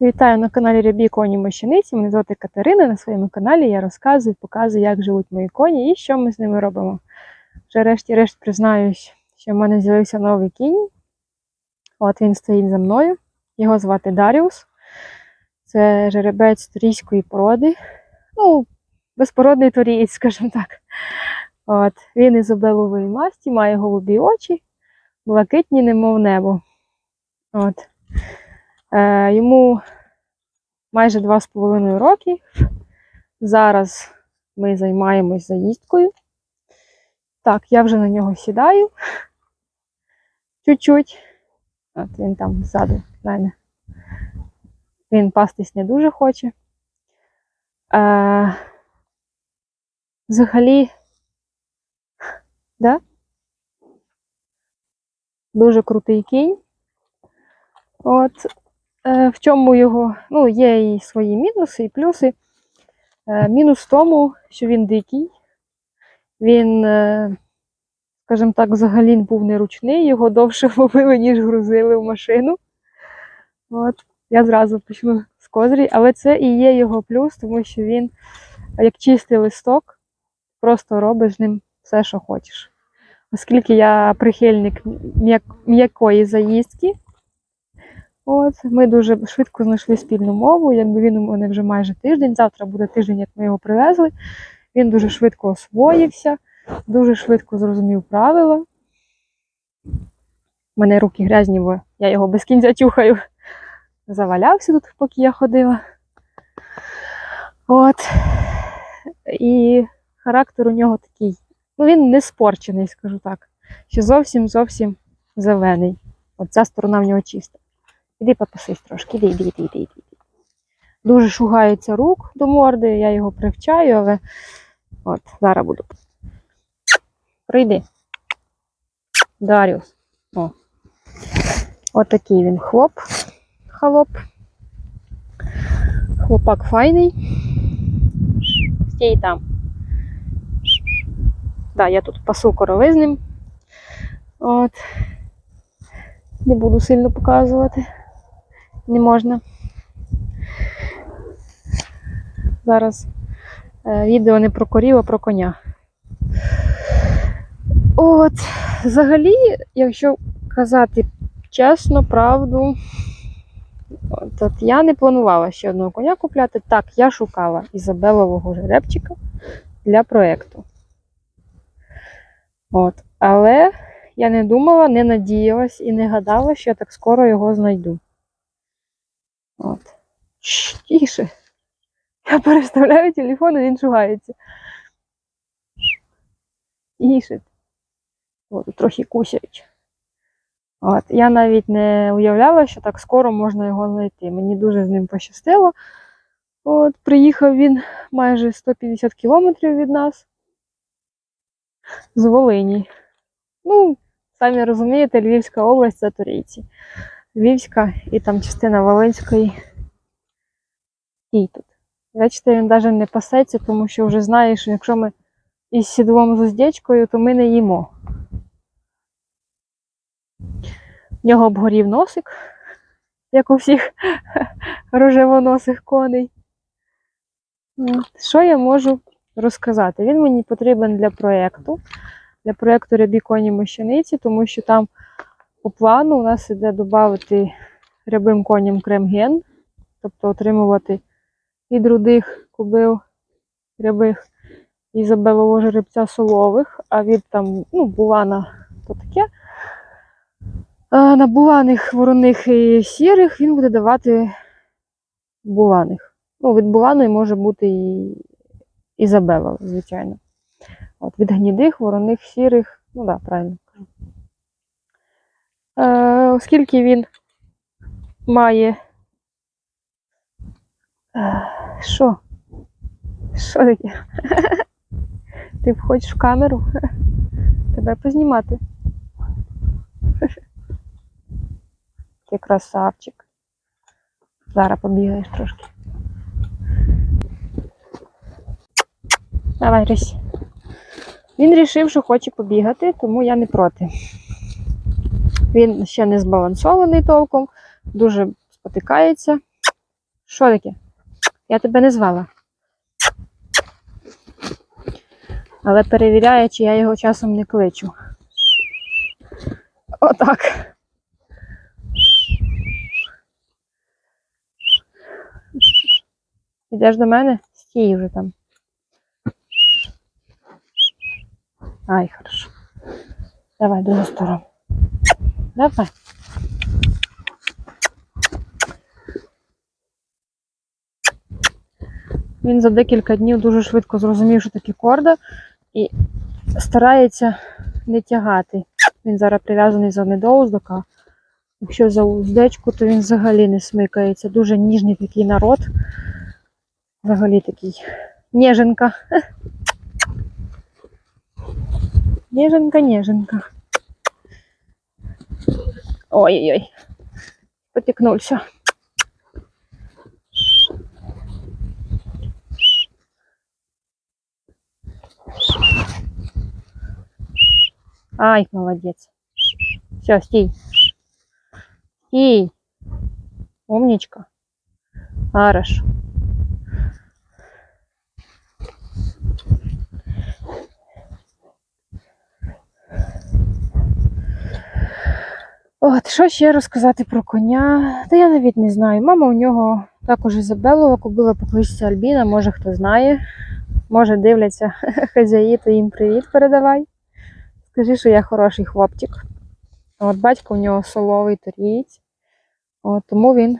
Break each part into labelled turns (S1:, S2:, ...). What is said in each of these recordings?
S1: Вітаю на каналі Рябі Коні Мощаниці. Мене звати Катерина. На своєму каналі я розказую, показую, як живуть мої коні і що ми з ними робимо. Вже решті-решт признаюсь, що в мене з'явився новий кінь. От він стоїть за мною. Його звати Даріус. Це жеребець турійської породи. Ну, безпородний турієць, скажімо так. От, він із обелової масті, має голубі очі, блакитні, немов небо. От. Е, йому майже два з половиною роки. Зараз ми займаємось заїздкою. Так, я вже на нього сідаю. Чуть-чуть. От він там ззаду мене. Він пастись не дуже хоче. Е, взагалі, да? дуже крутий кінь. От, В чому його, ну, є і свої мінуси, і плюси. Е, Мінус в тому, що він дикий. Він, е, скажімо так, взагалі був неручний, його довше ловили, ніж грузили в машину. От. Я зразу почну з козирі, але це і є його плюс, тому що він, як чистий листок, просто робиш з ним все, що хочеш. Оскільки я прихильник м'як- м'якої заїздки, От, ми дуже швидко знайшли спільну мову. Якби він у мене вже майже тиждень. Завтра буде тиждень, як ми його привезли. Він дуже швидко освоївся, дуже швидко зрозумів правила. У мене руки грязні, бо я його без кінця тюхаю. Завалявся тут, поки я ходила. От. І характер у нього такий. Ну, він не спорчений, скажу так. Що зовсім зовсім зелений. От ця сторона в нього чиста. Іди попасись трошки, іди, іди, іди, іди, іди. Дуже шугається рук до морди, я його привчаю, але от, зараз буду. Прийди. Даріус. О. От такий він хлоп. Холоп. Хлопак файний. Стій там. Да, я тут пасу корови. От. Не буду сильно показувати. Не можна. Зараз е, відео не про корів, а про коня. От, взагалі, якщо казати чесно, правду, от, я не планувала ще одного коня купляти. Так, я шукала Ізабелового жеребчика для проєкту. От, але я не думала, не надіялась і не гадала, що я так скоро його знайду. От. Шш, Тише. Я переставляю телефон, і він шугається. Тише. О, тут трохи кусяють. От. Я навіть не уявляла, що так скоро можна його знайти. Мені дуже з ним пощастило. От, приїхав він майже 150 кілометрів від нас. З Волині. Ну, самі розумієте, Львівська область це Турійці. Львівська і там частина Волинської. І тут. Бачите, він навіть не пасеться, тому що вже знає, що якщо ми із сідлом з уздечкою, то ми не їмо. В нього обгорів носик, як у всіх рожевоносих коней. Що я можу розказати? Він мені потрібен для проєкту, для проєкту Рябі коні мощаниці, тому що там по плану у нас іде додати рябим коням крем-ген, тобто отримувати від рудих кубив рябих ізабелового жеребця солових, а від там, ну, булана то таке. А на буланих вороних і сірих він буде давати буланих. Ну, від буланої може бути і Ізабела, звичайно. От, від гнідих, вороних, сірих, ну так, да, правильно кажу. Е, оскільки він має. Е, Що? Що таке? Ти входиш в камеру? Тебе познімати. Ти красавчик. Зараз побігаєш трошки. Давай, Рись. Він рішив, що хоче побігати, тому я не проти. Він ще не збалансований толком, дуже спотикається. Що таке? Я тебе не звала. Але перевіряє, чи я його часом не кличу. Отак. Ідеш до мене? Стій вже там. Ай, хорошо. Давай, другу сторону. Давай. Він за декілька днів дуже швидко зрозумів, що таке корда, і старається не тягати. Він зараз прив'язаний за недоуздока. Якщо за уздечку, то він взагалі не смикається. Дуже ніжний такий народ. Взагалі такий неженка. Неженка, неженка. Ой-ой-ой. Потекнулся. Ай, молодец. Все, стій. Стій. Умничка. Хорошо. От, що ще розказати про коня? Та я навіть не знаю. Мама у нього також Ізабелова купила по кличці Альбіна, може хто знає. Може дивляться хазяї, то їм привіт передавай. Скажи, що я хороший хлопчик. От батько у нього соловий торієць. От, тому він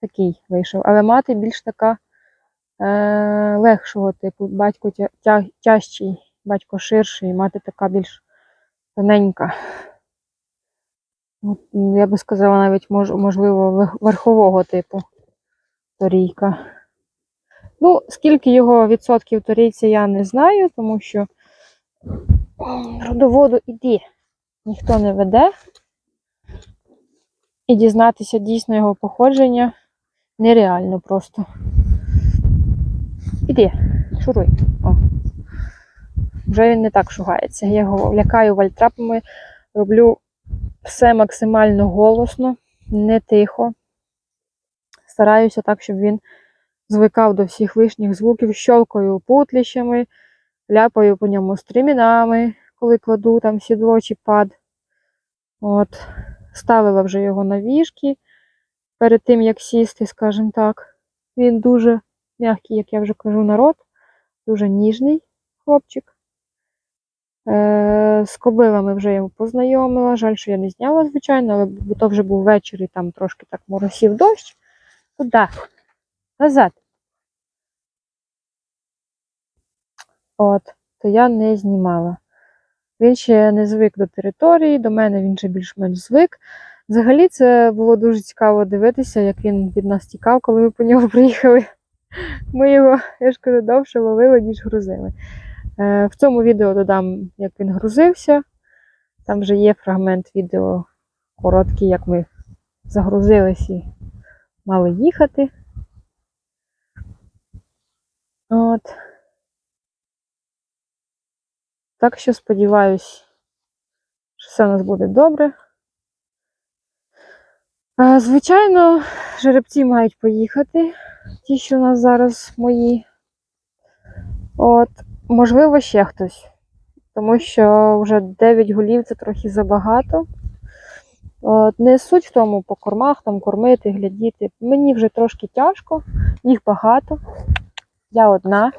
S1: такий вийшов. Але мати більш така е, легшого типу. Батько тя, тя, тяжчий, батько ширший, мати така більш тоненька. М, я би сказала, навіть можливо, верхового типу торійка. Ну, скільки його відсотків торійця, я не знаю, тому що родоводу іди ніхто не веде. І дізнатися дійсно його походження нереально просто. Іди, шуруй. О. Вже він не так шугається. Я його лякаю вальтрапами, роблю все максимально голосно, не тихо. Стараюся так, щоб він звикав до всіх лишніх звуків, щолкаю путліщами, ляпаю по ньому стрімінами, коли кладу там сідло чи пад. От. Ставила вже його на віжки перед тим, як сісти, скажімо так. Він дуже м'який, як я вже кажу, народ, дуже ніжний хлопчик. Е, з кобилами вже його познайомила. Жаль, що я не зняла, звичайно, але бо то вже був вечір і там трошки так моросів дощ. Туди, назад. От, то я не знімала. Він ще не звик до території, до мене він ще більш-менш звик. Взагалі, це було дуже цікаво дивитися, як він від нас тікав, коли ми по нього приїхали. Ми його, я ж кажу, довше ловили, ніж грузили. Е, В цьому відео додам, як він грузився. Там вже є фрагмент відео короткий, як ми загрузились і мали їхати. От. Так що сподіваюсь, що все у нас буде добре. Е, Звичайно, жеребці мають поїхати, ті, що у нас зараз мої. От, можливо, ще хтось. Тому що вже 9 голів це трохи забагато. От, не суть в тому по кормах, там кормити, глядіти. Мені вже трошки тяжко, їх багато. Я одна.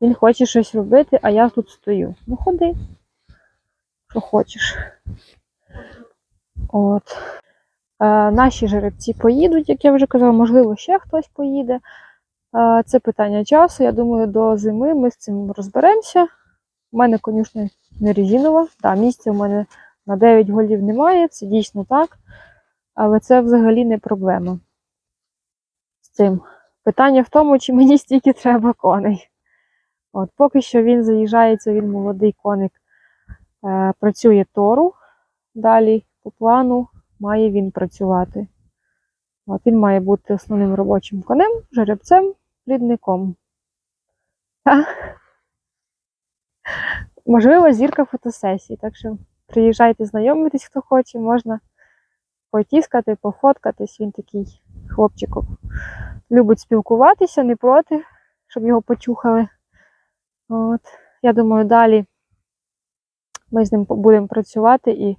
S1: Він хоче щось робити, а я тут стою. Ну ходи, що хочеш. От. Е, наші жеребці поїдуть, як я вже казала, можливо, ще хтось поїде. Е, це питання часу. Я думаю, до зими ми з цим розберемося. У мене, конюшня не резинова. Да, місця у мене на 9 голів немає, це дійсно так. Але це взагалі не проблема з цим. Питання в тому, чи мені стільки треба коней. От, поки що він заїжджається, він молодий коник, е, працює тору. Далі по плану має він працювати. От, він має бути основним робочим конем, жеребцем, плідником. Можливо, зірка фотосесії, так що Приїжджайте знайомитись, хто хоче, можна потіскати, пофоткатись. Він такий хлопчик. Любить спілкуватися, не проти, щоб його почухали. От. Я думаю, далі ми з ним будемо працювати і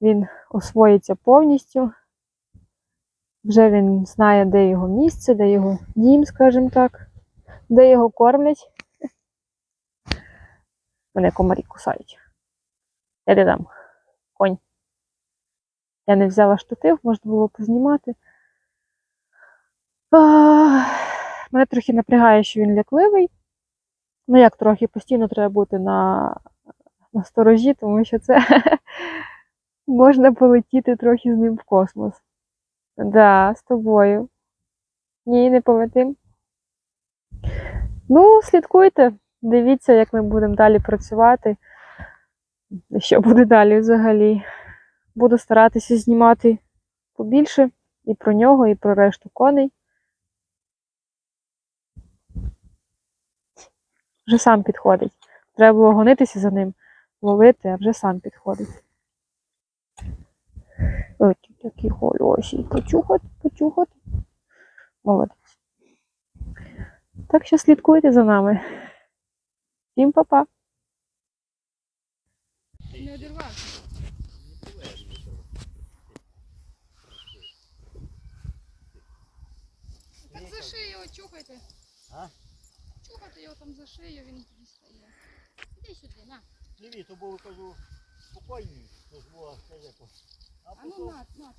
S1: він освоїться повністю. Вже він знає, де його місце, де його дім, скажімо так, де його кормлять. Мене комарі кусають. Я де? Конь. Я не взяла штатив, можна було познімати. Мене трохи напрягає, що він лякливий. Ну, як трохи постійно треба бути на, на сторожі, тому що це можна полетіти трохи з ним в космос. Да, з тобою. Ні, не полетим. Ну, слідкуйте, дивіться, як ми будемо далі працювати. Що буде далі взагалі. Буду старатися знімати побільше і про нього, і про решту коней. Вже сам підходить. Треба було гонитися за ним, ловити, а вже сам підходить. Такі хороші. Почухати, почухати. Молодець. Так що слідкуйте за нами. Всім па-па. Не одірвався.
S2: Так за шию його чухайте.
S3: А?
S2: Чухайте його там за шию, він дістає. Іди сюди, на.
S3: Ні, то було кажу спокійні, то ж було то. А
S2: А ну
S3: пішов,
S2: на, на.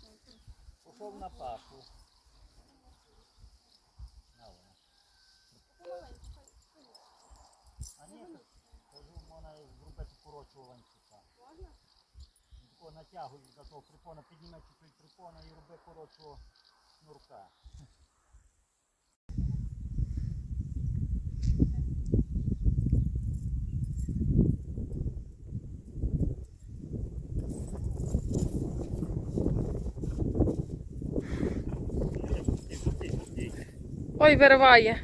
S3: пішов на пашу. На. А ні, кажу, можна зробити коротшого ланцюга.
S2: Можна?
S3: Такого натягую до того припона, підніме чуть припона і роби коротшого шнурка.
S1: Ой, вириває.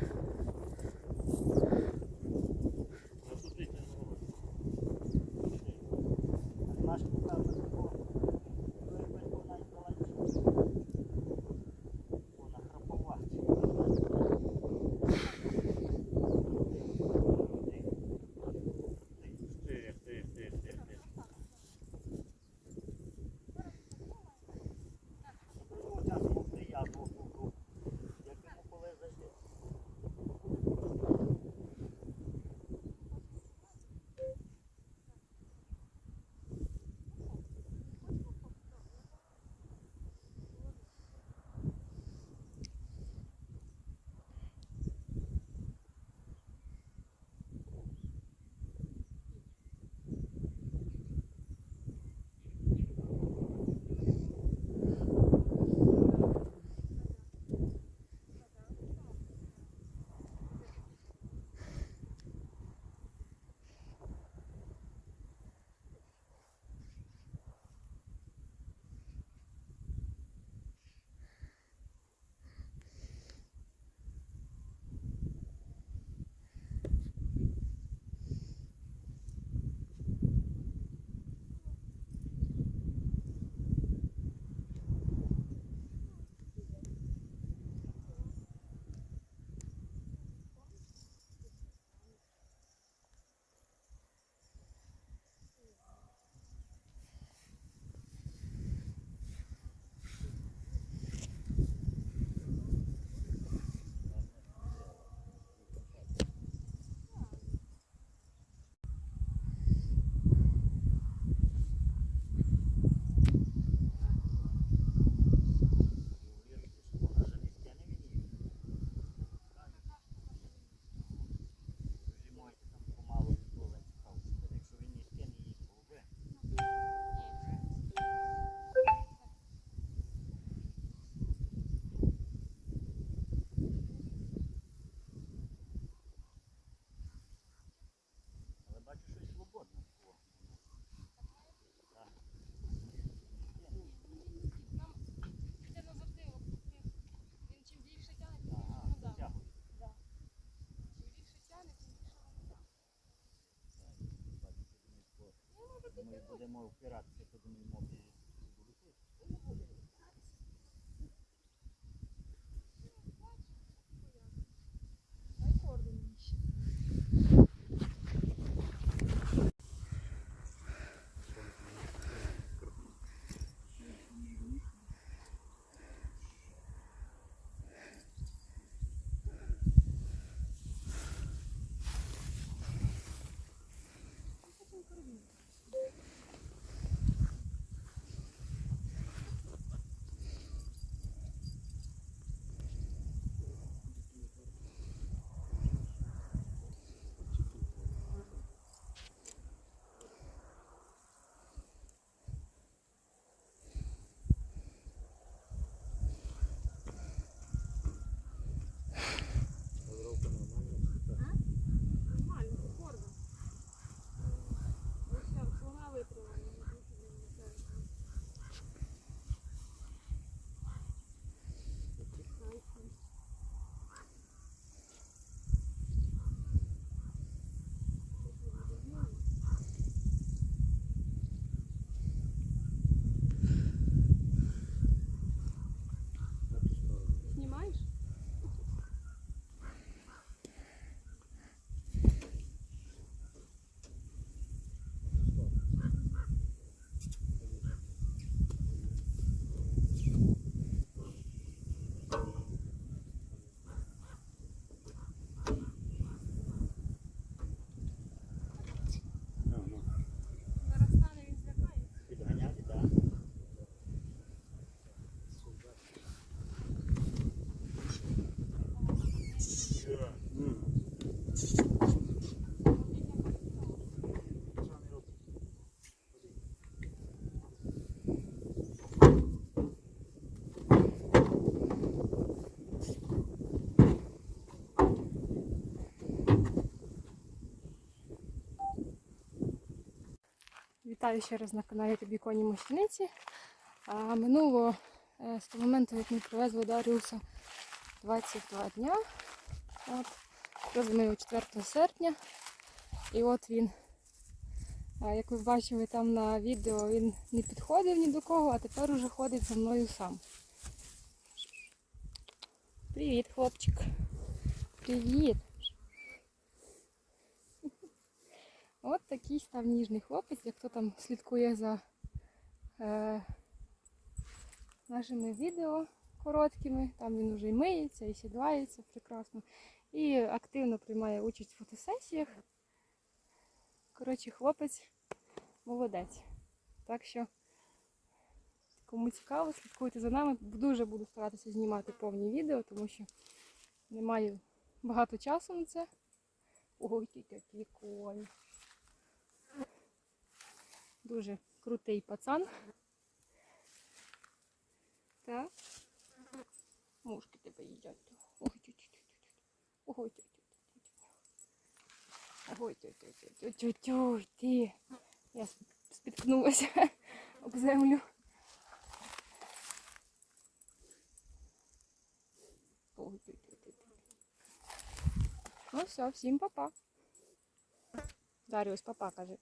S3: ми будемо впиратися, подумаємо.
S2: Вітаю ще раз на каналі Тобі коні мощениці. А, минуло е, з того моменту, як ми привезли Даріуса 22 дня. От, привезли ми його 4 серпня. І от він, як ви бачили там на відео, він не підходив ні до кого, а тепер уже ходить за мною сам. Привіт, хлопчик. Привіт. От такий став ніжний хлопець, як хто там слідкує за е, нашими відео короткими. Там він уже і миється, і сідлається прекрасно. І активно приймає участь в фотосесіях. Коротше, хлопець молодець. Так що, кому цікаво, слідкуйте за нами. Дуже буду старатися знімати повні відео, тому що не маю багато часу на це. Ой, який конь. Дуже крутий пацан. Так. Мушки тебе їдять. Ой, тю-тю-тю-тю. Ой, тю-тю-тю-тю. Ой, тю-тю-тю-тю-тю. Ти. Я спіткнулася об землю. Ну все, всім папа. Даріус, папа, каже.